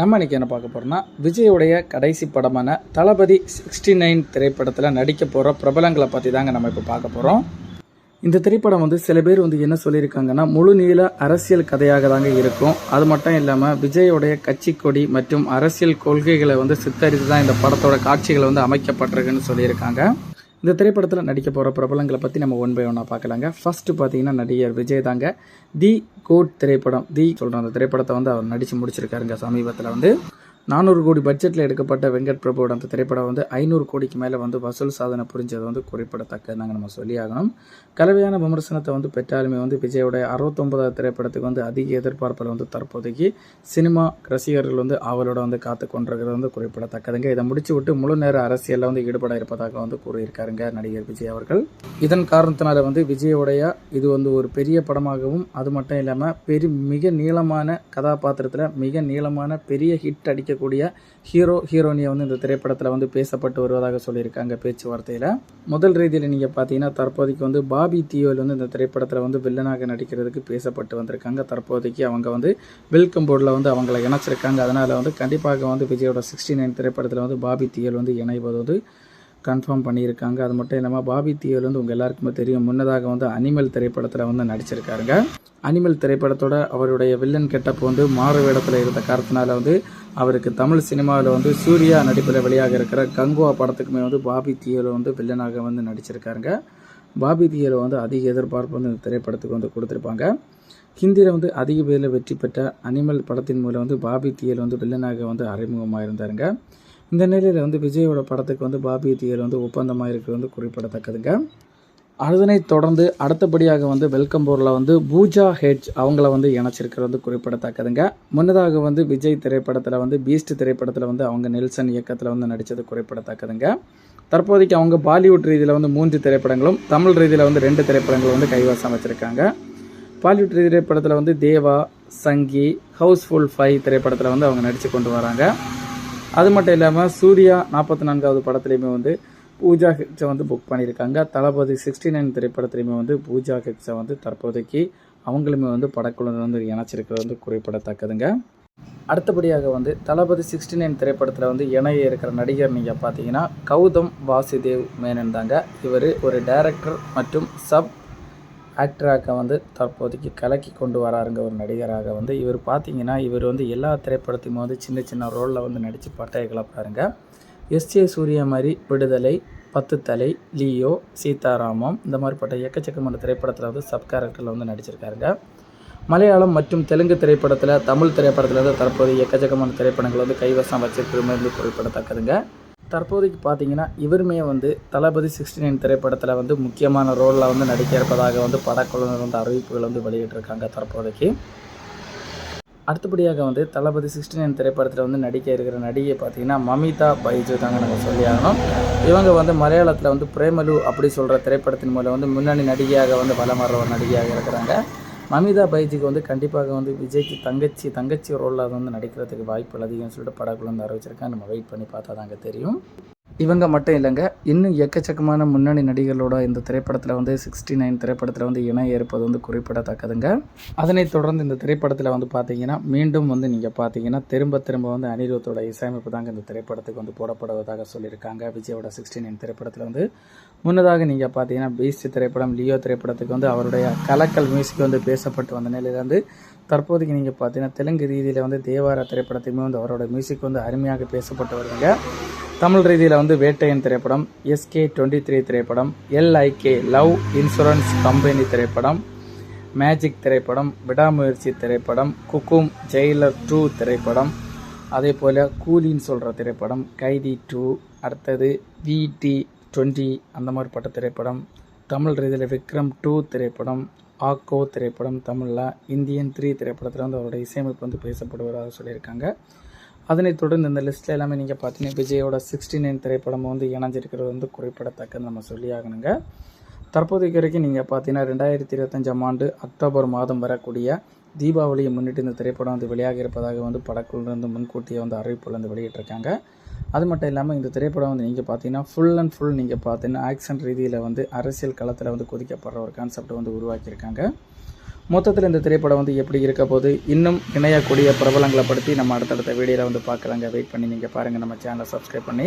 நம்ம இன்றைக்கி என்ன பார்க்க போகிறோம்னா விஜயோடைய கடைசி படமான தளபதி சிக்ஸ்டி நைன் திரைப்படத்தில் நடிக்க போகிற பிரபலங்களை பற்றி தாங்க நம்ம இப்போ பார்க்க போகிறோம் இந்த திரைப்படம் வந்து சில பேர் வந்து என்ன சொல்லியிருக்காங்கன்னா முழு நீள அரசியல் கதையாக தாங்க இருக்கும். அது மட்டும் இல்லாமல் விஜயோடைய கட்சி கொடி மற்றும் அரசியல் கொள்கைகளை வந்து சித்தரித்து தான் இந்த படத்தோட காட்சிகளை வந்து அமைக்கப்பட்டிருக்குன்னு சொல்லியிருக்காங்க. இந்த திரைப்படத்தில் நடிக்க போகிற பிரபலங்களை பற்றி நம்ம ஒன் பை ஒன்னாக பார்க்கலாங்க. ஃபஸ்ட்டு பார்த்தீங்கன்னா நடிகர் விஜய் தாங்க. தி கோட் திரைப்படம் தி சொல்கிற அந்த திரைப்படத்தை வந்து அவர் நடித்து முடிச்சிருக்காருங்க சமீபத்தில் வந்து. நானூறு கோடி பட்ஜெட்டில் எடுக்கப்பட்ட வெங்கட் பிரபுவோட அந்த திரைப்படம் வந்து ஐநூறு கோடிக்கு மேலே வந்து வசூல் சாதனை புரிஞ்சது வந்து குறிப்பிடத்தக்கதாங்க நம்ம சொல்லி ஆகணும் கலவையான விமர்சனத்தை வந்து பெற்றாலுமே வந்து விஜயோட அறுபத்தொன்பதாவது திரைப்படத்துக்கு வந்து அதிக எதிர்பார்ப்பில் வந்து தற்போதைக்கு சினிமா ரசிகர்கள் வந்து அவளோட வந்து காத்து கொண்டிருக்கிறது வந்து குறிப்பிடத்தக்கதுங்க. இதை முடிச்சு விட்டு முழு நேர அரசியலில் வந்து ஈடுபட இருப்பதாக வந்து கூறியிருக்காருங்க நடிகர் விஜய் அவர்கள். இதன் காரணத்தினால வந்து விஜயோடைய இது வந்து ஒரு பெரிய படமாகவும் அது மட்டும் இல்லாமல் பெரிய மிக நீளமான கதாபாத்திரத்தில் மிக நீளமான பெரிய ஹிட் அடிக்க நடிக்கக்கூடிய ஹீரோ ஹீரோனியை வந்து இந்த திரைப்படத்தில் வந்து பேசப்பட்டு வருவதாக சொல்லியிருக்காங்க பேச்சுவார்த்தையில். முதல் ரீதியில் நீங்கள் பார்த்தீங்கன்னா தற்போதைக்கு வந்து பாபி தியோல் வந்து இந்த திரைப்படத்தில் வந்து வில்லனாக நடிக்கிறதுக்கு பேசப்பட்டு வந்திருக்காங்க. தற்போதைக்கு அவங்க வந்து வெல்கம் போர்டில் வந்து அவங்கள இணைச்சிருக்காங்க. அதனால் வந்து கண்டிப்பாக வந்து விஜயோட சிக்ஸ்டி நைன் திரைப்படத்தில் வந்து பாபி தியோல் வந்து இணைவது வந்து கன்ஃபார்ம் பண்ணியிருக்காங்க. அது மட்டும் இல்லாமல் பாபி தியோல் வந்து உங்கள் எல்லாருக்குமே தெரியும் முன்னதாக வந்து அனிமல் திரைப்படத்தில் வந்து நடிச்சிருக்காருங்க. அனிமல் திரைப்படத்தோட அவருடைய வில்லன் கெட்டப் வந்து மாறு வேடத்தில் இருந்த காரணத்தினால வந்து அவருக்கு தமிழ் சினிமாவில் வந்து சூர்யா நடிப்பில் வெளியாக இருக்கிற கங்குவா படத்துக்குமே வந்து பாபி தியோல் வந்து வில்லனாக வந்து நடிச்சிருக்காருங்க. பாபி தியோல் வந்து அதிக எதிர்பார்ப்பு வந்து இந்த திரைப்படத்துக்கு வந்து கொடுத்துருப்பாங்க. ஹிந்தியில் வந்து அதிக பேரில் வெற்றி பெற்ற அனிமல் படத்தின் மூலம் வந்து பாபி தியல் வந்து வில்லனாக வந்து அறிமுகமாக இருந்தாருங்க இந்த நிலையில் வந்து விஜயோட படத்துக்கு வந்து பாபி தியர் வந்து ஒப்பந்தமாக இருக்கிறது வந்து குறிப்பிடத்தக்கதுங்க. அதனைத் தொடர்ந்து அடுத்தபடியாக வந்து வெல்கம் போரில் வந்து பூஜா ஹெட்ஜ் அவங்கள வந்து இணைச்சிருக்கிறது வந்து குறிப்பிடத்தக்கதுங்க. முன்னதாக வந்து விஜய் திரைப்படத்தில் வந்து பீஸ்ட் திரைப்படத்தில் வந்து அவங்க நெல்சன் இயக்கத்தில் வந்து நடித்தது குறிப்பிடத்தக்கதுங்க. தற்போதைக்கு அவங்க பாலிவுட் ரீதியில் வந்து மூன்று திரைப்படங்களும் தமிழ் ரீதியில் வந்து ரெண்டு திரைப்படங்களும் வந்து கைவசம் வச்சுருக்காங்க. பாலிவுட் திரைப்படத்தில் வந்து தேவா சங்கி ஹவுஸ்ஃபுல் ஃபைவ் திரைப்படத்தில் வந்து அவங்க நடித்து கொண்டு வராங்க. அது மட்டும் இல்லாமல் சூர்யா நாற்பத்தி நான்காவது படத்துலையுமே வந்து பூஜா ஹெக்ஸை வந்து புக் பண்ணியிருக்காங்க. தளபதி சிக்ஸ்டி நைன் திரைப்படத்துலையுமே வந்து பூஜா ஹெக்ஸை வந்து தற்போதைக்கு அவங்களுமே வந்து படக்குழு வந்து இணைச்சிருக்கிறது வந்து குறிப்பிடத்தக்கதுங்க. அடுத்தபடியாக வந்து தளபதி சிக்ஸ்டி நைன் திரைப்படத்தில் வந்து இணைய இருக்கிற நடிகர் நீங்கள் பார்த்தீங்கன்னா கௌதம் வாசுதேவ் மேனன் தாங்க. இவர் ஒரு டைரக்டர் மற்றும் சப் ஆக்டராக வந்து தற்போதைக்கு கலக்கி கொண்டு வராருங்க ஒரு நடிகராக வந்து. இவர் பார்த்தீங்கன்னா இவர் வந்து எல்லா திரைப்படத்தையும் வந்து சின்ன சின்ன ரோலில் வந்து நடித்து பட்டையை கிளப்புறாருங்க எஸ்ஜே சூரிய மாதிரி விடுதலை பத்து தலை லியோ சீதாராமம் இந்த மாதிரிப்பட்ட எக்கச்சக்கமான திரைப்படத்தில் வந்து சப் கேரக்டரில் வந்து நடிச்சிருக்காருங்க. மலையாளம் மற்றும் தெலுங்கு திரைப்படத்தில் தமிழ் திரைப்படத்தில் வந்து தற்போது எக்கச்சக்கமான திரைப்படங்கள் வந்து கைவசம் வச்சிருக்கிறது வந்து குறிப்பிடத்தக்கதுங்க. தற்போதைக்கு பார்த்தீங்கன்னா இவருமே வந்து தளபதி சிக்ஸ்டி நைன் திரைப்படத்தில் வந்து முக்கியமான ரோலில் வந்து நடிக்க இருப்பதாக வந்து படக்குழுவினர் வந்து அறிவிப்புகள் வந்து வெளியிட்டிருக்காங்க தற்போதைக்கு. அடுத்தபடியாக வந்து தளபதி சிக்ஸ்டி நைன் திரைப்படத்தில் வந்து நடிக்க இருக்கிற நடிகை பார்த்தீங்கன்னா மமிதா பைஜு தாங்க நம்ம சொல்லி ஆகணும். இவங்க வந்து மலையாளத்தில் வந்து பிரேமலு அப்படி சொல்கிற திரைப்படத்தின் மூலம் வந்து முன்னணி நடிகையாக வந்து வலம் வர்ற ஒரு நடிகையாக இருக்கிறாங்க. மமிதா பைஜிக்கு வந்து கண்டிப்பாக வந்து விஜய்க்கு தங்கச்சி தங்கச்சி ரோலில் வந்து நடிக்கிறதுக்கு வாய்ப்புகள் அதிகம்னு சொல்லிட்டு படக்குள்ள வந்து அறிவிச்சிருக்காங்க. நம்ம வெயிட் பண்ணி பார்த்தா தாங்க தெரியும். இவங்க மட்டும் இல்லைங்க இன்னும் எக்கச்சக்கமான முன்னணி நடிகர்களோட இந்த திரைப்படத்தில் வந்து சிக்ஸ்டி நைன் திரைப்படத்தில் வந்து இணைய இருப்பது வந்து குறிப்பிடத்தக்கதுங்க. அதனைத் தொடர்ந்து இந்த திரைப்படத்தில் வந்து பார்த்தீங்கன்னா மீண்டும் வந்து நீங்கள் பார்த்தீங்கன்னா திரும்ப திரும்ப வந்து அனிருத்தோட இசையமைப்பு தாங்க இந்த திரைப்படத்துக்கு வந்து போடப்படுவதாக சொல்லியிருக்காங்க. விஜயோட சிக்ஸ்டி நைன் திரைப்படத்தில் வந்து முன்னதாக நீங்கள் பார்த்தீங்கன்னா பீஸ்ட் திரைப்படம் லியோ திரைப்படத்துக்கு வந்து அவருடைய கலக்கல் மியூசிக் வந்து பேசப்பட்டு வந்த நிலையில் வந்து தற்போதைக்கு நீங்கள் பார்த்தீங்கன்னா தெலுங்கு ரீதியில் வந்து தேவார திரைப்படத்தையுமே வந்து அவரோட மியூசிக் வந்து அருமையாக பேசப்பட்டு வருதுங்க. தமிழ் ரீதியில் வந்து வேட்டையன் திரைப்படம் எஸ்கே டுவெண்ட்டி த்ரீ திரைப்படம் எல்ஐகே லவ் இன்சூரன்ஸ் கம்பெனி திரைப்படம் மேஜிக் திரைப்படம் விடாமுயற்சி திரைப்படம் குக்கும் ஜெயிலர் டூ திரைப்படம் அதே போல் கூலின்னு சொல்கிற திரைப்படம் கைதி டூ அடுத்தது விடி டுவெண்ட்டி அந்த மாதிரிப்பட்ட திரைப்படம் தமிழ் ரீதியில் விக்ரம் டூ திரைப்படம் ஆக்கோ திரைப்படம் தமிழில் இந்தியன் த்ரீ திரைப்படத்தில் வந்து அவருடைய இசையமைப்பு வந்து பேசப்படுவதாக சொல்லியிருக்காங்க. அதனைத் தொடர்ந்து இந்த லிஸ்ட்டில் எல்லாமே நீங்கள் பார்த்தீங்கன்னா விஜயோட சிக்ஸ்டி நைன் திரைப்படம் வந்து இணைஞ்சிருக்கிறது வந்து குறிப்பிடத்தக்கது நம்ம சொல்லி ஆகணுங்க தற்போதைக்கு வரைக்கும் நீங்கள் பார்த்தீங்கன்னா ரெண்டாயிரத்தி இருபத்தஞ்சாம் ஆண்டு அக்டோபர் மாதம் வரக்கூடிய தீபாவளியை முன்னிட்டு இந்த திரைப்படம் வந்து வெளியாக இருப்பதாக வந்து படக்குழுலேருந்து முன்கூட்டியே வந்து அறிவிப்புல வந்து வெளியிட்டிருக்காங்க. அது மட்டும் இல்லாமல் இந்த திரைப்படம் வந்து நீங்கள் பார்த்தீங்கன்னா ஃபுல் அண்ட் ஃபுல் நீங்கள் பார்த்தீங்கன்னா ஆக்ஷன் ரீதியில் வந்து அரசியல் களத்தில் வந்து கொதிக்கப்படுற ஒரு கான்செப்ட் வந்து உருவாக்கியிருக்காங்க. மொத்தத்தில் இந்த திரைப்படம் வந்து எப்படி இருக்க போது இன்னும் இணையக்கூடிய பிரபலங்களை படுத்தி நம்ம அடுத்தடுத்த வீடியோவில் வந்து பார்க்குறாங்க வெயிட் பண்ணி நீங்கள் பாருங்கள் நம்ம சேனலை சப்ஸ்கிரைப் பண்ணி